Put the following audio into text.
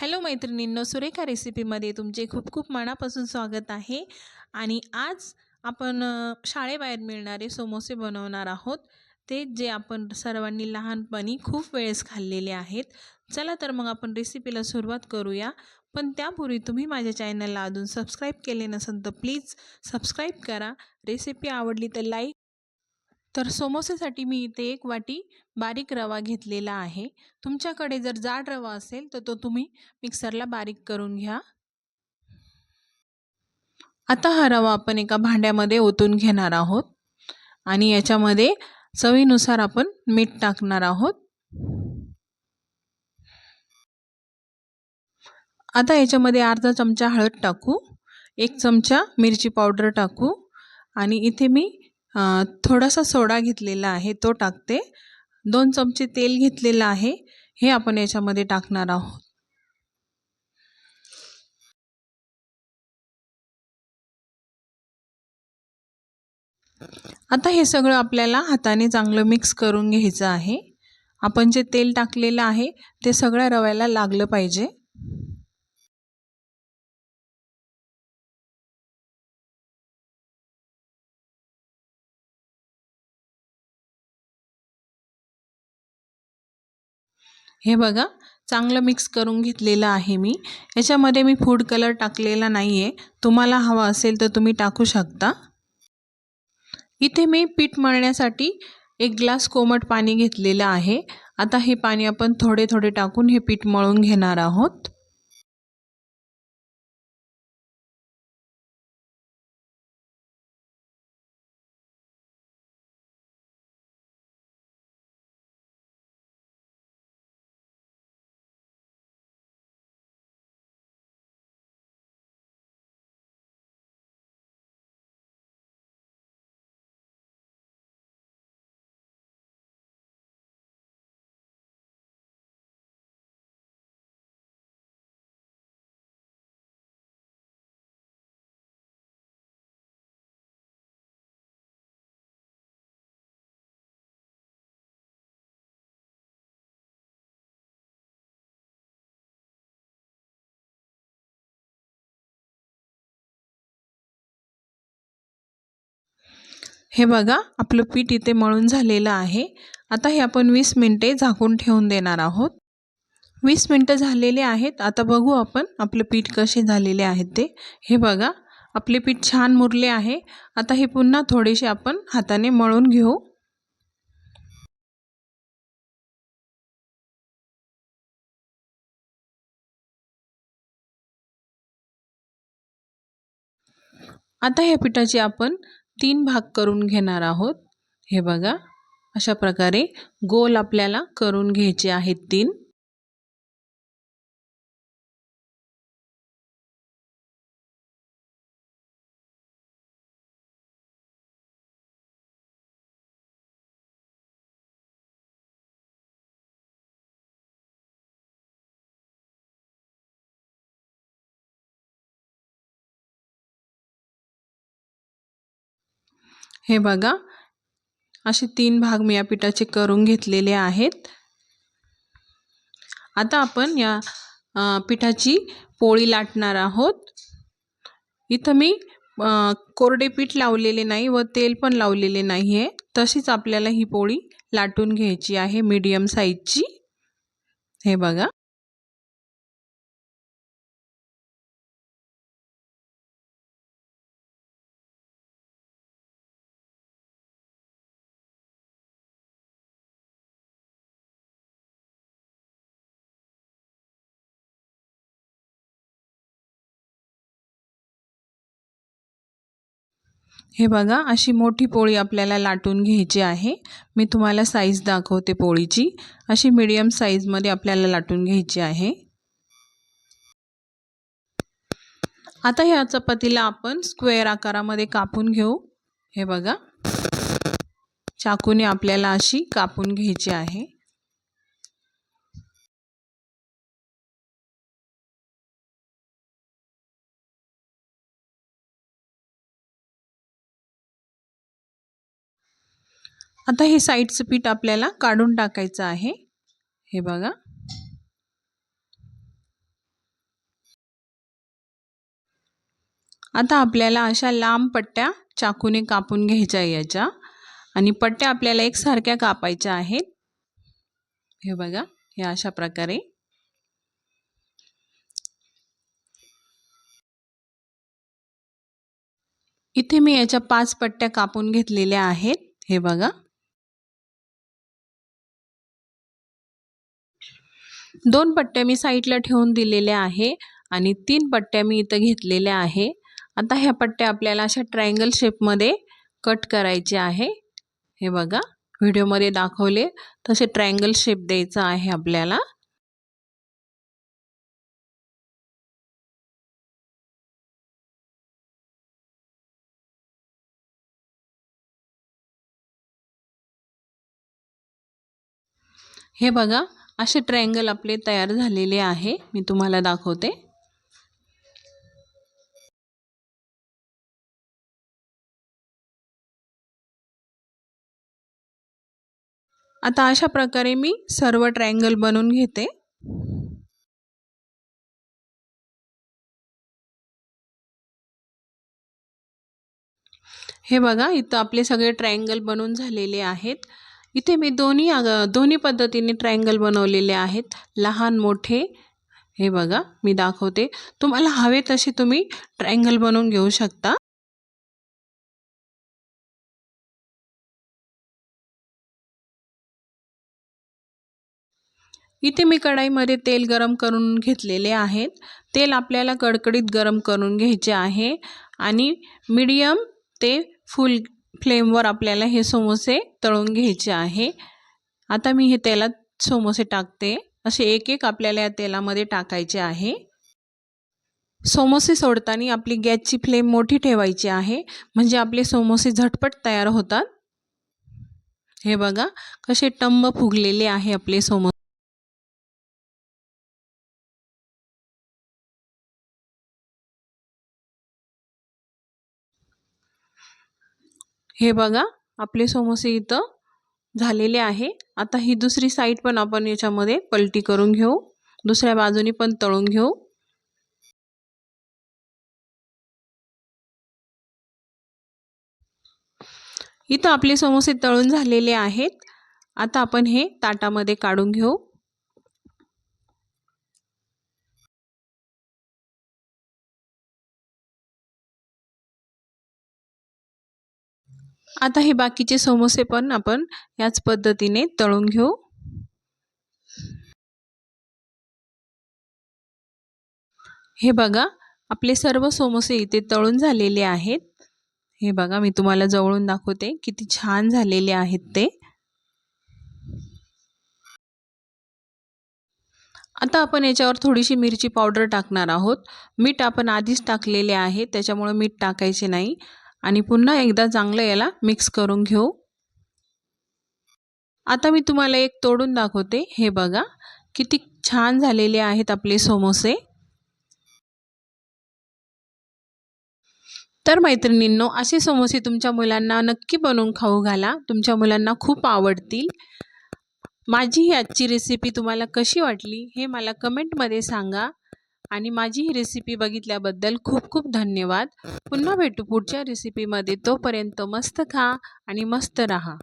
Hello मैत्रिणींनो सुरेखा रेसिपीमध्ये तुमचे खूप खूप मनापासून स्वागत आहे. आणि आज आपण शाळेबाहेर मिळणारे समोसे बनवणार आहोत. ते जे आपण सर्वांनी लहानपणी खूप वेळेस खाल्लेले आहेत. चला तर मग आपण रेसिपीला सुरुवात करूया. पण त्यापूर्वी तुम्ही माझ्या चॅनलला अजून सबस्क्राईब केले नसेल तर प्लीज सबस्क्राईब करा. रेसिपी आवडली तर लाईक तर समोसेसाठी मी इथे एक वाटी बारीक रवा घेतलेला आहे. तुमच्याकडे जर जाड रवा असेल तर तो तुम्ही मिक्सरला बारीक करून घ्या. आता हा रवा आपण एका भांड्यामध्ये ओतून घेणार आहोत. आणि याच्यामध्ये चवीनुसार आपण मीठ टाकणार आहोत. आता याच्यामध्ये अर्धा चमचा हळद टाकू एक चमचा मिरची पावडर टाकू आणि इथे मी थोडासा सोडा घेतलेला आहे तो टाकते. दोन चमचे तेल घेतलेलं आहे हे आपण याच्यामध्ये टाकणार आहोत. आता हे सगळं आपल्याला हाताने चांगलं मिक्स करून घ्यायचं आहे. आपण जे तेल टाकलेलं आहे ते सगळ्या रव्याला लागलं पाहिजे. हे बघा चांगलं मिक्स करून घेतलेलं आहे मी. याच्यामध्ये मी फूड कलर टाकलेला नाही आहे तुम्हाला हवा असेल तर तुम्ही टाकू शकता. इथे मी पीठ मळण्यासाठी एक ग्लास कोमट पाणी घेतलेलं आहे. आता हे पाणी आपण थोडे थोडे टाकून हे पीठ मळून घेणार आहोत. हे बघा आपलं पीठ इथे मळून झालेलं आहे. आता हे आपण वीस मिनटे झाकून ठेवून देणार आहोत. वीस मिनटं झालेले आहेत. आता बघू आपण आपलं पीठ कसे झालेले आहेत ते. हे बघा आपले पीठ छान मुरले आहे. आता हे पुन्हा थोडेसे आपण हाताने मळून घेऊ. आता ह्या पिठाची आपण तीन भाग करून घेणार आहोत. हे बघा अशा प्रकारे गोल आपल्याला करून घ्यायचे आहेत तीन. हे बघा. असे तीन भाग मी या पिठाचे करून घेतलेले आहेत. आता आपण या पिठाची पोळी लाटणार आहोत. इथं मी कोरडे पीठ लावलेले नाही व तेल पण लावलेले नाही आहे तशीच आपल्याला ही पोळी लाटून घ्यायची आहे मीडियम साईजची. हे बघा. हे बघा अशी मोठी पोळी आपल्याला लाटून घ्यायची आहे. मी तुम्हाला साईज दाखवते पोळीची. अशी मीडियम साईजमध्ये आपल्याला लाटून घ्यायची आहे. आता ह्या चपातीला आपण स्क्वेअर आकारामध्ये कापून घेऊ. हे बघा. चाकूने आपल्याला अशी कापून घ्यायची आहे. आता हे साईडचं पीठ आपल्याला काढून टाकायचं आहे. हे बघा. आता आपल्याला अशा लांब पट्ट्या चाकूने कापून घ्यायच्या याच्या. आणि पट्ट्या आपल्याला एकसारख्या कापायच्या आहेत. हे बघा हे अशा प्रकारे. इथे मी याच्या पाच पट्ट्या कापून घेतलेल्या आहेत. हे बघा. दोन पट्ट्या मी साईडला ठेवून दिलेल्या आहे आणि तीन पट्ट्या मी इथं घेतलेल्या आहे. आता ह्या पट्ट्या आपल्याला अशा ट्रायंगल शेपमध्ये कट करायचे आहे. हे बघा व्हिडिओमध्ये दाखवले तसे ट्रायंगल शेप द्यायचा आहे आपल्याला. हे बघा असे ट्रायंगल आपले तयार झालेले आहे. मी तुम्हाला दाखवते. आता अशा प्रकारे मी सर्व ट्रायंगल बनवून घेते. हे बघा इथं आपले सगळे ट्रायंगल बनवून झालेले आहेत. इथे मी दोन्ही दोन्ही पद्धतीने ट्रायंगल बनवलेले आहेत. लहान मोठे हे बघा मी दाखवते. तुम्हाला हवे तसे तुम्ही ट्रायंगल बनवून घेऊ शकता. इथे मी कढाईमध्ये तेल गरम करून घेतलेले आहेत. तेल आपल्याला कडकडीत गरम करून घ्यायचे आहे. आणि मीडियम ते फुल फ्लेमवर आपल्याला हे समोसे तळून घ्यायचे आहे. आता मी हे तेलात समोसे टाकते. असे एक एक आपल्याला या तेलामध्ये टाकायचे आहे. समोसे सोडताना आपली गॅसची फ्लेम मोठी ठेवायची आहे. म्हणजे आपले समोसे झटपट तयार होतात. हे बघा कसे टंब फुगलेले आहे आपले समोसे हे बघा आपले समोसे इथं झालेले आहे. आता ही दुसरी साईड पण आपण याच्यामध्ये पलटी करून घेऊ. दुसऱ्या बाजूनी पण तळून घेऊ. इथं आपले समोसे तळून झालेले आहेत. आता आपण हे ताटामध्ये काढून घेऊ. आता हे बाकीचे समोसे पण आपण याच पद्धतीने तळून घेऊ. हे बघा आपले सर्व समोसे इथे तळून झालेले आहेत. हे बघा मी तुम्हाला जवळून दाखवते किती छान झालेले आहेत ते. आता आपण याच्यावर थोडीशी मिरची पावडर टाकणार आहोत. मीठ आपण आधीच टाकलेले आहे त्याच्यामुळे मीठ टाकायचे नाही. आणि पुन्हा एकदा चांगलं याला मिक्स करून घेऊ. आता मी तुम्हाला एक तोडून दाखवते. हे बघा किती छान झालेले आहेत आपले समोसे. तर मैत्रिणींनो असे समोसे तुमच्या मुलांना नक्की बनवून खाऊ घाला. तुमच्या मुलांना खूप आवडतील. माझी ही आजची रेसिपी तुम्हाला कशी वाटली हे मला कमेंटमध्ये सांगा. आणि माझी ही रेसिपी बघितल्याबद्दल खूप खूप धन्यवाद. पुन्हा भेटू पुढच्या रेसिपीमध्ये तोपर्यंत मस्त खा आणि मस्त रहा.